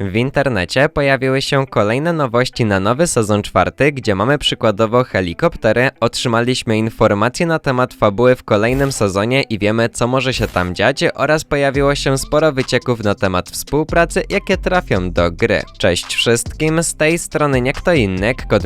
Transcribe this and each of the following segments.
W internecie pojawiły się kolejne nowości na nowy sezon czwarty, gdzie mamy przykładowo helikoptery, otrzymaliśmy informacje na temat fabuły w kolejnym sezonie i wiemy co może się tam dziać oraz pojawiło się sporo wycieków na temat współpracy, jakie trafią do gry. Cześć wszystkim, z tej strony nie kto inny Kod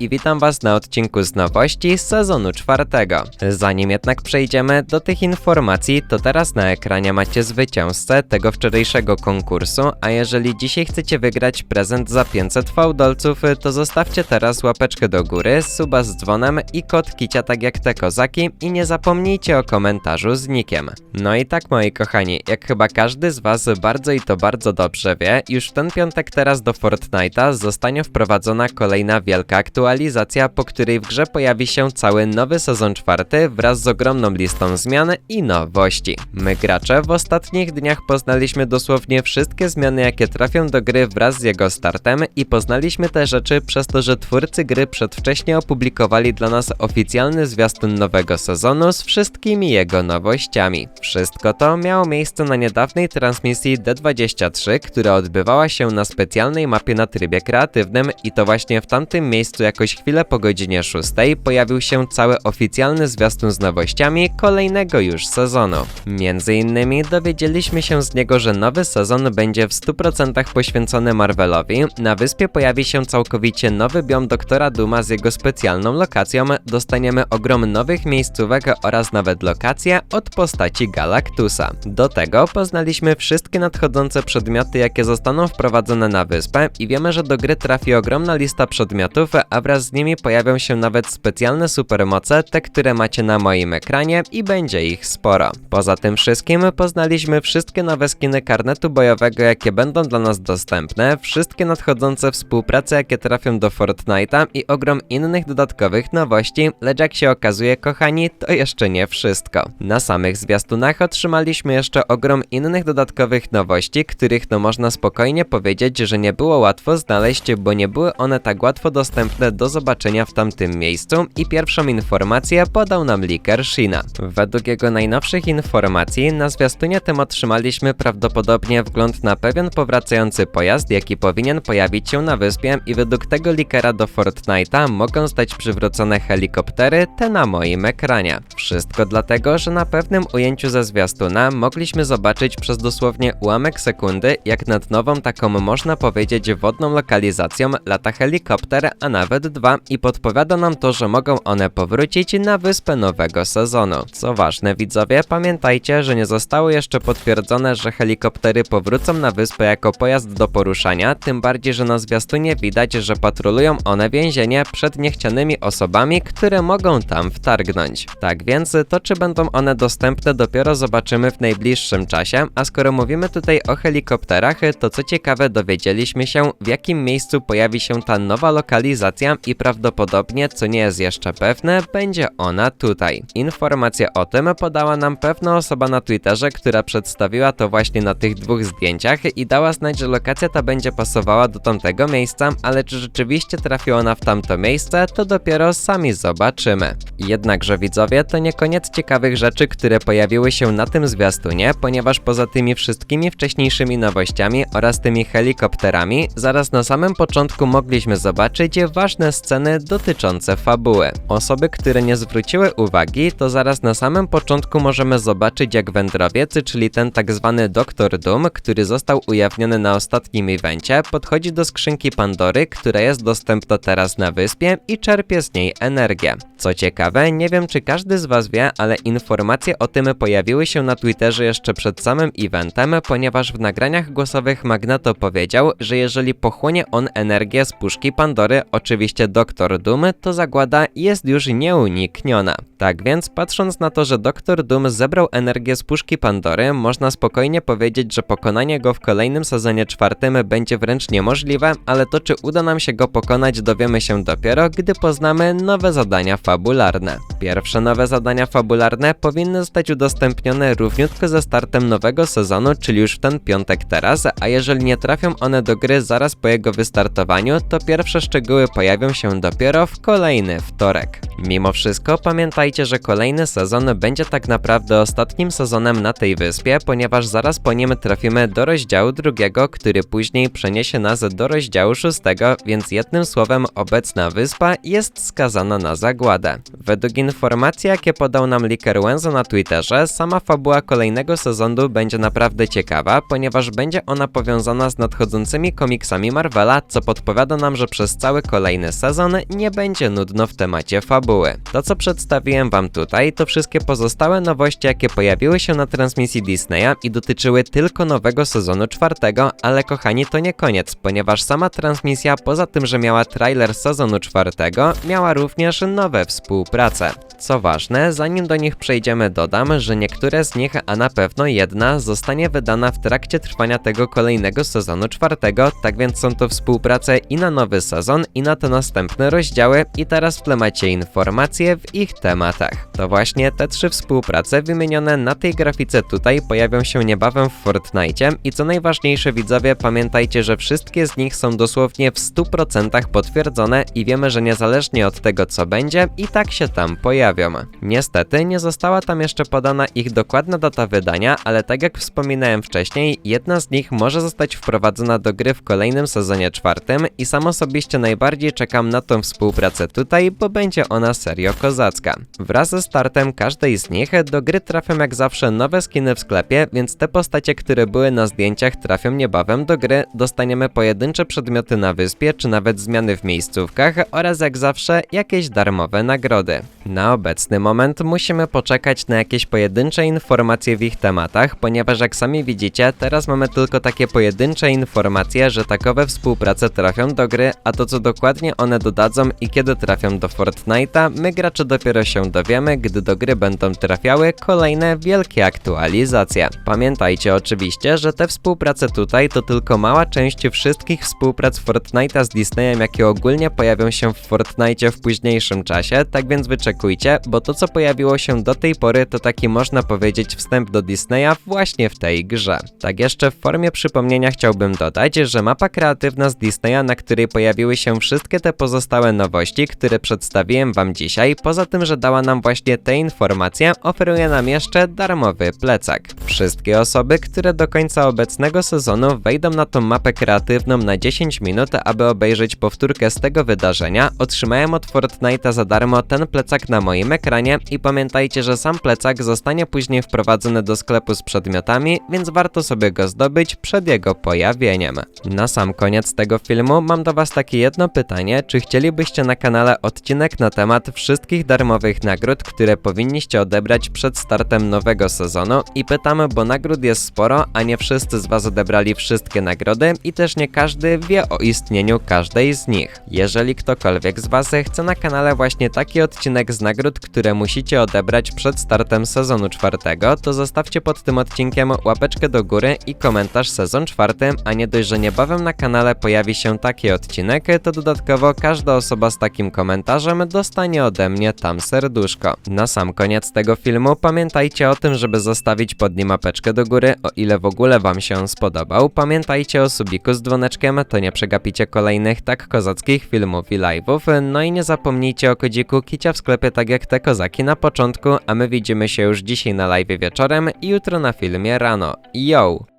i witam was na odcinku z nowości sezonu czwartego. Zanim jednak przejdziemy do tych informacji, to teraz na ekranie macie zwycięzcę tego wczorajszego konkursu, a jeżeli dzisiaj chcecie wygrać prezent za 500 fałdolców, to zostawcie teraz łapeczkę do góry, suba z dzwonem i kod kicia tak jak te kozaki i nie zapomnijcie o komentarzu z nikiem. No i tak moi kochani, jak chyba każdy z was bardzo i to bardzo dobrze wie, już w ten piątek teraz do Fortnite'a zostanie wprowadzona kolejna wielka aktualizacja, po której w grze pojawi się cały nowy sezon czwarty wraz z ogromną listą zmian i nowości. My gracze w ostatnich dniach poznaliśmy dosłownie wszystkie zmiany jakie trafią do gry wraz z jego startem i poznaliśmy te rzeczy przez to, że twórcy gry przedwcześnie opublikowali dla nas oficjalny zwiastun nowego sezonu z wszystkimi jego nowościami. Wszystko to miało miejsce na niedawnej transmisji D23, która odbywała się na specjalnej mapie na trybie kreatywnym i to właśnie w tamtym miejscu jakoś chwilę po godzinie 6 pojawił się cały oficjalny zwiastun z nowościami kolejnego już sezonu. Między innymi dowiedzieliśmy się z niego, że nowy sezon będzie w 100% poświęcony Marvelowi, na wyspie pojawi się całkowicie nowy biom Doktora Duma z jego specjalną lokacją, dostaniemy ogrom nowych miejscówek oraz nawet lokacje od postaci Galactusa. Do tego poznaliśmy wszystkie nadchodzące przedmioty, jakie zostaną wprowadzone na wyspę i wiemy, że do gry trafi ogromna lista przedmiotów, a wraz z nimi pojawią się nawet specjalne supermoce, te, które macie na moim ekranie i będzie ich sporo. Poza tym wszystkim poznaliśmy wszystkie nowe skiny karnetu bojowego, jakie będą dla nas dostępne, wszystkie nadchodzące współprace, jakie trafią do Fortnite'a i ogrom innych dodatkowych nowości, lecz jak się okazuje, kochani, to jeszcze nie wszystko. Na samych zwiastunach otrzymaliśmy jeszcze ogrom innych dodatkowych nowości, których no można spokojnie powiedzieć, że nie było łatwo znaleźć, bo nie były one tak łatwo dostępne do zobaczenia w tamtym miejscu i pierwszą informację podał nam leaker Shina. Według jego najnowszych informacji na zwiastunie tym otrzymaliśmy prawdopodobnie wgląd na pewien powracający pojazd, jaki powinien pojawić się na wyspie i według tego likera do Fortnite'a mogą stać przywrócone helikoptery, te na moim ekranie. Wszystko dlatego, że na pewnym ujęciu ze zwiastuna mogliśmy zobaczyć przez dosłownie ułamek sekundy, jak nad nową taką można powiedzieć wodną lokalizacją lata helikopter, a nawet dwa i podpowiada nam to, że mogą one powrócić na wyspę nowego sezonu. Co ważne widzowie, pamiętajcie, że nie zostało jeszcze potwierdzone, że helikoptery powrócą na wyspę jako pojazd do poruszania, tym bardziej, że na zwiastunie widać, że patrolują one więzienie przed niechcianymi osobami, które mogą tam wtargnąć. Tak więc to, czy będą one dostępne dopiero zobaczymy w najbliższym czasie, a skoro mówimy tutaj o helikopterach, to co ciekawe dowiedzieliśmy się w jakim miejscu pojawi się ta nowa lokalizacja i prawdopodobnie, co nie jest jeszcze pewne, będzie ona tutaj. Informację o tym podała nam pewna osoba na Twitterze, która przedstawiła to właśnie na tych dwóch zdjęciach i dała znać, że lokacja ta będzie pasowała do tamtego miejsca, ale czy rzeczywiście trafi ona w tamto miejsce, to dopiero sami zobaczymy. Jednakże widzowie, to nie koniec ciekawych rzeczy, które pojawiły się na tym zwiastunie, ponieważ poza tymi wszystkimi wcześniejszymi nowościami oraz tymi helikopterami, zaraz na samym początku mogliśmy zobaczyć ważne sceny dotyczące fabuły. Osoby, które nie zwróciły uwagi, to zaraz na samym początku możemy zobaczyć jak wędrowiec, czyli ten tak zwany Doktor Doom, który został ujawniony na ostatnim evencie, podchodzi do skrzynki Pandory, która jest dostępna teraz na wyspie i czerpie z niej energię. Co ciekawe, nie wiem czy każdy z was wie, ale informacje o tym pojawiły się na Twitterze jeszcze przed samym eventem, ponieważ w nagraniach głosowych Magneto powiedział, że jeżeli pochłonie on energię z puszki Pandory, oczywiście Doktor Doom, to zagłada jest już nieunikniona. Tak więc, patrząc na to, że Doktor Doom zebrał energię z puszki Pandory, można spokojnie powiedzieć, że pokonanie go w kolejnym sezonie czwartym będzie wręcz niemożliwe, ale to czy uda nam się go pokonać dowiemy się dopiero, gdy poznamy nowe zadania fabularne. Pierwsze nowe zadania fabularne powinny zostać udostępnione równiutko ze startem nowego sezonu, czyli już w ten piątek teraz, a jeżeli nie trafią one do gry zaraz po jego wystartowaniu, to pierwsze szczegóły pojawią się dopiero w kolejny wtorek. Mimo wszystko pamiętajcie, że kolejny sezon będzie tak naprawdę ostatnim sezonem na tej wyspie, ponieważ zaraz po nim trafimy do rozdziału drugiego, który później przeniesie nas do rozdziału szóstego, więc jednym słowem obecna wyspa jest skazana na zagładę. Według informacji, jakie podał nam Liker Wenzo na Twitterze, sama fabuła kolejnego sezonu będzie naprawdę ciekawa, ponieważ będzie ona powiązana z nadchodzącymi komiksami Marvela, co podpowiada nam, że przez cały kolejny sezon nie będzie nudno w temacie fabuły. To, co przedstawiłem wam tutaj, to wszystkie pozostałe nowości, jakie pojawiły się na transmisji Disneya i dotyczyły tylko nowego sezonu czwartego, ale kochani, to nie koniec, ponieważ sama transmisja, poza tym, że miała trailer sezonu czwartego, miała również nowe współprace. Co ważne, zanim do nich przejdziemy, dodam, że niektóre z nich, a na pewno jedna, zostanie wydana w trakcie trwania tego kolejnego sezonu czwartego, tak więc są to współprace i na nowy sezon, i na te następne rozdziały, i teraz w tle macie informacje w ich tematach. To właśnie te trzy współprace wymienione na tej grafice tutaj pojawią się niebawem w Fortnite. I co najważniejsze widzowie, pamiętajcie, że wszystkie z nich są dosłownie w 100% potwierdzone i wiemy, że niezależnie od tego co będzie, i tak się tam pojawią. Niestety nie została tam jeszcze podana ich dokładna data wydania, ale tak jak wspominałem wcześniej, jedna z nich może zostać wprowadzona do gry w kolejnym sezonie czwartym i sam osobiście najbardziej czekam na tą współpracę tutaj, bo będzie ona serio kozacka. Wraz ze startem każdej z nich do gry trafią jak zawsze nowe skiny w sklepie, więc te postacie, które były na zdjęciach trafią niebawem do gry, dostaniemy pojedyncze przedmioty na wyspie, czy nawet zmiany w miejscówkach oraz jak zawsze jakieś darmowe nagrody. Na obecny moment musimy poczekać na jakieś pojedyncze informacje w ich tematach, ponieważ jak sami widzicie, teraz mamy tylko takie pojedyncze informacje, że takowe współprace trafią do gry, a to co dokładnie one dodadzą i kiedy trafią do Fortnite'a, my gracze dopiero się dowiemy, gdy do gry będą trafiały kolejne wielkie aktualizacje. Pamiętajcie oczywiście, że te współprace tutaj to tylko mała część wszystkich współprac Fortnite'a z Disneyem, jakie ogólnie pojawią się w Fortnite w późniejszym czasie, tak więc wyczekujcie, bo to co pojawiło się do tej pory to taki można powiedzieć wstęp do Disneya właśnie w tej grze. Tak jeszcze w formie przypomnienia chciałbym dodać, że mapa kreatywna z Disneya, na której pojawiły się wszystkie te pozostałe nowości, które przedstawiłem wam dzisiaj, poza tym, że dała nam właśnie te informacje, oferuje nam jeszcze darmowy plecak. Wszystkie osoby, które do końca obecnego sezonu wejdą na tą mapę kreatywną na 10 minut, aby obejrzeć powtórkę z tego wydarzenia, otrzymają od Fortnite'a za darmo ten plecak na moim ekranie i pamiętajcie, że sam plecak zostanie później wprowadzony do sklepu z przedmiotami, więc warto sobie go zdobyć przed jego pojawieniem. Na sam koniec tego filmu mam do was takie jedno pytanie, czy chcielibyście na kanale odcinek na temat wszystkich darmowych nagród, które powinniście odebrać przed startem nowego sezonu i pytam, bo nagród jest sporo, a nie wszyscy z was odebrali wszystkie nagrody i też nie każdy wie o istnieniu każdej z nich. Jeżeli ktokolwiek z was chce na kanale właśnie taki odcinek z nagród, które musicie odebrać przed startem sezonu czwartego, to zostawcie pod tym odcinkiem łapeczkę do góry i komentarz sezon czwarty, a nie dość, że niebawem na kanale pojawi się taki odcinek, to dodatkowo każda osoba z takim komentarzem dostanie ode mnie tam serduszko. Na sam koniec tego filmu pamiętajcie o tym, żeby zostawić pod nim łapeczkę do góry, o ile w ogóle wam się spodobał. Pamiętajcie o subiku z dzwoneczkiem, to nie przegapicie kolejnych tak kozackich filmów i live'ów. No i nie zapomnijcie o kodziku kicia w sklepie jak te kozaki na początku, a my widzimy się już dzisiaj na live wieczorem i jutro na filmie rano. Yo!